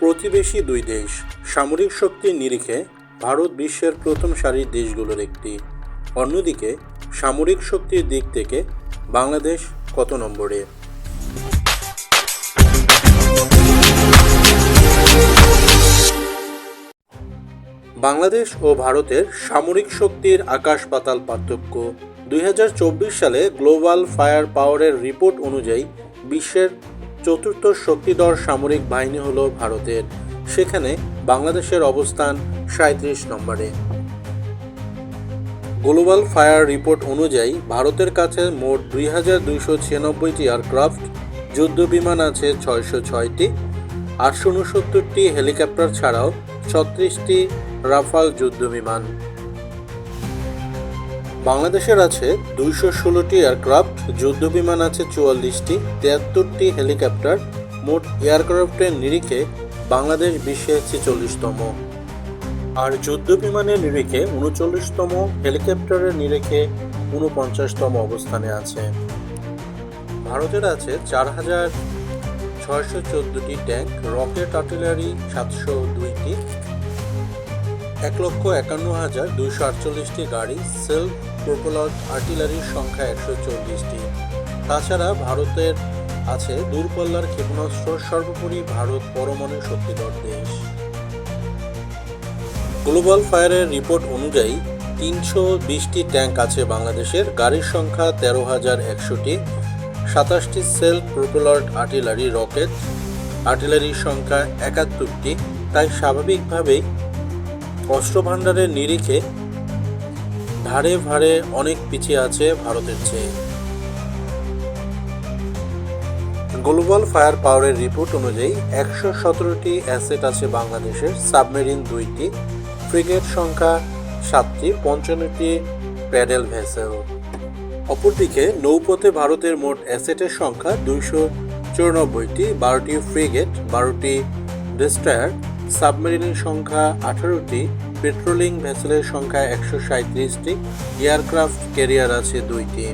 প্রতিবেশী দুই দেশ সামরিক শক্তির নিরিখে ভারত বিশ্বের প্রথম সারির দেশগুলোর একটি। অন্যদিকে, সামরিক শক্তির দিক থেকে বাংলাদেশ কত নম্বরে? বাংলাদেশ ও ভারতের সামরিক শক্তির আকাশ পাতাল পার্থক্য। দুই হাজার চব্বিশ সালে গ্লোবাল ফায়ার পাওয়ারের রিপোর্ট অনুযায়ী বিশ্বের চতুর্থ শক্তিধর সামরিক বাহিনী হল ভারতের। সেখানে বাংলাদেশের অবস্থান সাঁত্রিশ নম্বরে। গ্লোবাল ফায়ার রিপোর্ট অনুযায়ী ভারতের কাছে মোট দুই হাজার দুইশো ছিয়ানব্বইটি এয়ারক্রাফট, যুদ্ধ বিমান আছে ছয়শো ছয়টি, আটশো উনসত্তরটি হেলিকপ্টার ছাড়াও ছত্রিশটি রাফাল যুদ্ধ বিমান। বাংলাদেশের আছে দুইশো ষোলোটি এয়ারক্রাফট যুদ্ধ বিমান আছে চুয়াল্লিশটি, তিয়াত্তরটি হেলিকপ্টার, মোট এয়ারক্রাফটের নিরিখে বাংলাদেশ বিশ্বের ছেচল্লিশতম। আর যুদ্ধ বিমানের নিরিখে উনচল্লিশতম, হেলিকপ্টারের নিরিখে উনপঞ্চাশতম অবস্থানে আছে। ভারতের আছে চার হাজার ছয়শো চোদ্দোটি ট্যাঙ্ক রকেট আর্টিলারি সাতশো দুইটি এক লক্ষ একান্ন হাজার দুশো আটচল্লিশটি গাড়ি সেলফ প্রোপেলর আর্টিলারির সংখ্যা একশো চল্লিশটি। তাছাড়া ভারতের আছে দূরপাল্লার ক্ষেপণাস্ত্র, সর্বোপরি ভারত পরমাণু শক্তিধর দেশ। গ্লোবাল ফায়ারের রিপোর্ট অনুযায়ী তিনশো বিশটি ট্যাঙ্ক আছে বাংলাদেশের, গাড়ির সংখ্যা তেরো হাজার একশোটি, সাতাশটি সেলফ প্রোপেলর আর্টিলারি, রকেট, আর্টিলারির সংখ্যা একাত্তরটি। তাই স্বাভাবিকভাবেই অস্ত্রভাণ্ডারের নিরিখে ধারে ভারে অনেক পিছিয়ে আছে ভারতের চেয়ে। গ্লোবাল ফায়ার পাওয়ারের রিপোর্ট অনুযায়ী একশো সতেরোটি অ্যাসেট আছে বাংলাদেশের, সাবমেরিন দুইটি, ফ্রিগেট সংখ্যা সাতটি, পঞ্চান্নটি প্যাডেল ভেসেল। অপরদিকে নৌপথে ভারতের মোট অ্যাসেটের সংখ্যা দুইশো চুরানব্বইটি, বারোটি ফ্রিগেট, বারোটি ডেস্ট্রয়ার সাবমেরিনের সংখ্যা আঠারোটি পেট্রোলিং ভেসেলের সংখ্যা একশো সাঁত্রিশটি এয়ারক্রাফট ক্যারিয়ার আছে দুইটি।